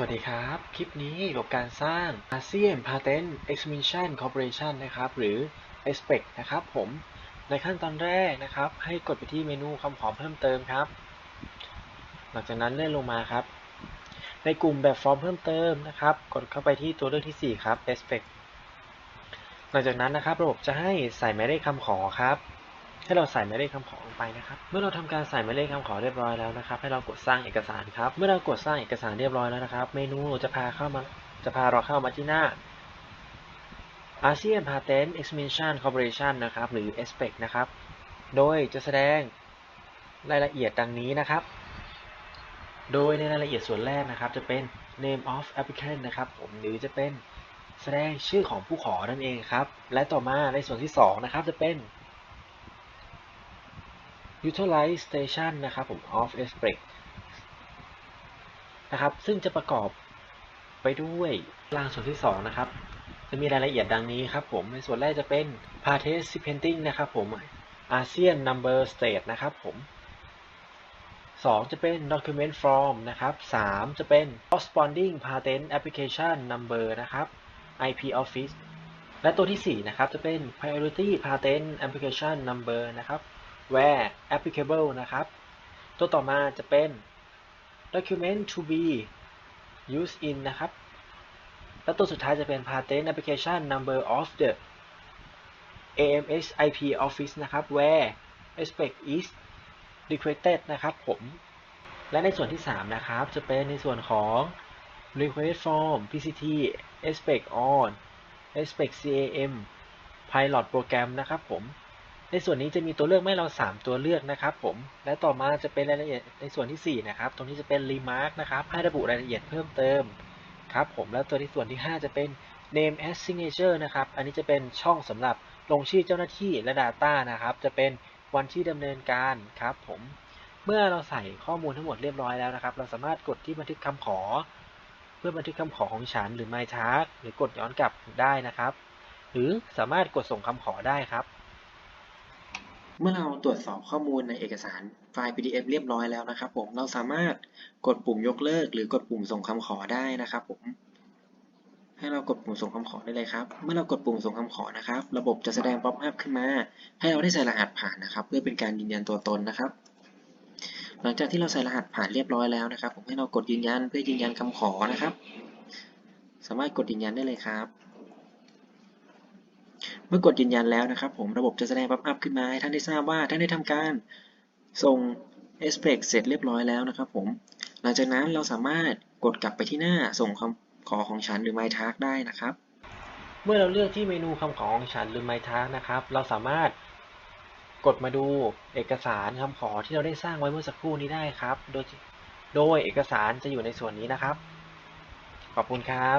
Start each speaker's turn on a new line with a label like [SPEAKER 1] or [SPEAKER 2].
[SPEAKER 1] สวัสดีครับ คลิปนี้เกี่ยวกับการสร้าง ASEAN Patent Exhibition Corporation นะครับ หรือ EXPEC นะครับผม ในขั้นตอนแรกนะครับ ให้กดไปที่เมนูคำขอเพิ่มเติมครับ หลังจากนั้นเลื่อนลงมาครับ ในกลุ่มแบบฟอร์มเพิ่มเติมนะครับ กดเข้าไปที่ตัวเลือกที่ 4 ครับ EXPEC หลังจากนั้นนะครับ ระบบจะให้ใส่หมายเลขคำขอครับ ให้เราใส่หมายเลขคำขอลงไปนะครับ เมื่อเราทำการใส่หมายเลขคำขอเรียบร้อยแล้วนะครับให้เรากดสร้างเอกสารครับ เมื่อเรากดสร้างเอกสารเรียบร้อยแล้วนะครับ เมนูจะพาเข้ามาจะพาเราเข้ามาที่หน้า ASEAN Patent Exhibition Corporation นะครับ หรือ EXPEC นะครับ โดยจะแสดงรายละเอียดดังนี้นะครับ โดยในรายละเอียดส่วนแรกนะครับ จะเป็น name of applicant นะครับผมหรือจะเป็นแสดงชื่อของผู้ขอนั่นเองครับ และต่อมาในส่วนที่สองนะครับจะเป็น Utilize Station นะครับผม of express นะครับ ซึ่งจะประกอบไปด้วยรางส่วนที่ 2 นะครับ จะมีรายละเอียดดังนี้ครับผม ในส่วนแรกจะเป็น participating นะครับผม ASEAN number state นะครับผม 2 จะเป็น document form นะครับ 3 จะเป็น corresponding patent application number นะครับ IP office และตัวที่ 4 นะครับ จะเป็น priority patent application number นะครับ where applicable นะครับ ตัวต่อมาจะเป็น document to be used in นะครับ และตัวสุดท้ายจะเป็น patent application number of the AMS IP office นะครับ where expect is requested นะครับผม และในส่วนที่ 3 นะครับ จะเป็นในส่วนของ request form PCT expect on expect CAM pilot program นะครับผม ในส่วนนี้จะมีตัวเลือกไม่เรา 3 ตัวเลือกนะครับผม และต่อมาจะเป็นรายละเอียดในส่วนที่ 4 นะครับ ตรงนี้จะเป็น remark นะครับ ให้ระบุรายละเอียดเพิ่มเติมครับผม แล้วตัวที่ส่วนที่ 5 จะเป็น name as signature นะครับ อันนี้จะเป็นช่องสำหรับลงชื่อเจ้าหน้าที่และ Data นะครับ จะเป็นวันที่ดำเนินการครับผม เมื่อเราใส่ข้อมูลทั้งหมดเรียบร้อยแล้วนะครับ เราสามารถกดที่บันทึกคำขอ เพื่อบันทึกคำขอของฉัน หรือ My Task หรือกดย้อนกลับได้นะครับ หรือสามารถกดส่งคำขอได้ครับ
[SPEAKER 2] เมื่อเราตรวจสอบข้อมูลในเอกสารไฟล์ PDF เรียบร้อยแล้วนะครับผม เราสามารถกดปุ่มยกเลิก หรือกดปุ่มส่งคำขอได้นะครับผม ให้เรากดปุ่มส่งคำขอได้เลยครับ เมื่อเรากดปุ่มส่งคำขอนะครับ ระบบจะแสดงป๊อปอัพขึ้นมา ให้เราได้ใส่รหัสผ่านนะครับ เพื่อเป็นการยืนยันตัวตนนะครับ หลังจากที่เราใส่รหัสผ่านเรียบร้อยแล้วนะครับ ผมให้เรากดยืนยันเพื่อยืนยันคำขอนะครับ สามารถกดยืนยันได้เลยครับ เมื่อกดยืนยันแล้วนะครับ ผมระบบจะแสดงป๊อปอัพขึ้นมาให้ท่านได้ทราบว่าท่านได้ทำการส่ง e x p e c เสร็จเรียบร้อยแล้วนะครับผมหลังจากนั้นเราสามารถกดกลับไปที่หน้าส่งคำขอของฉันหรือ My Task ได้นะครับ
[SPEAKER 1] เมื่อเราเลือกที่เมนูคำขอของฉันหรือ My Task นะครับ เราสามารถกดมาดูเอกสารคำขอที่เราได้สร้างไว้เมื่อสักครู่นี้ได้ครับ โดยโดยเอกสารจะอยู่ในส่วนนี้นะครับ ขอบคุณครับ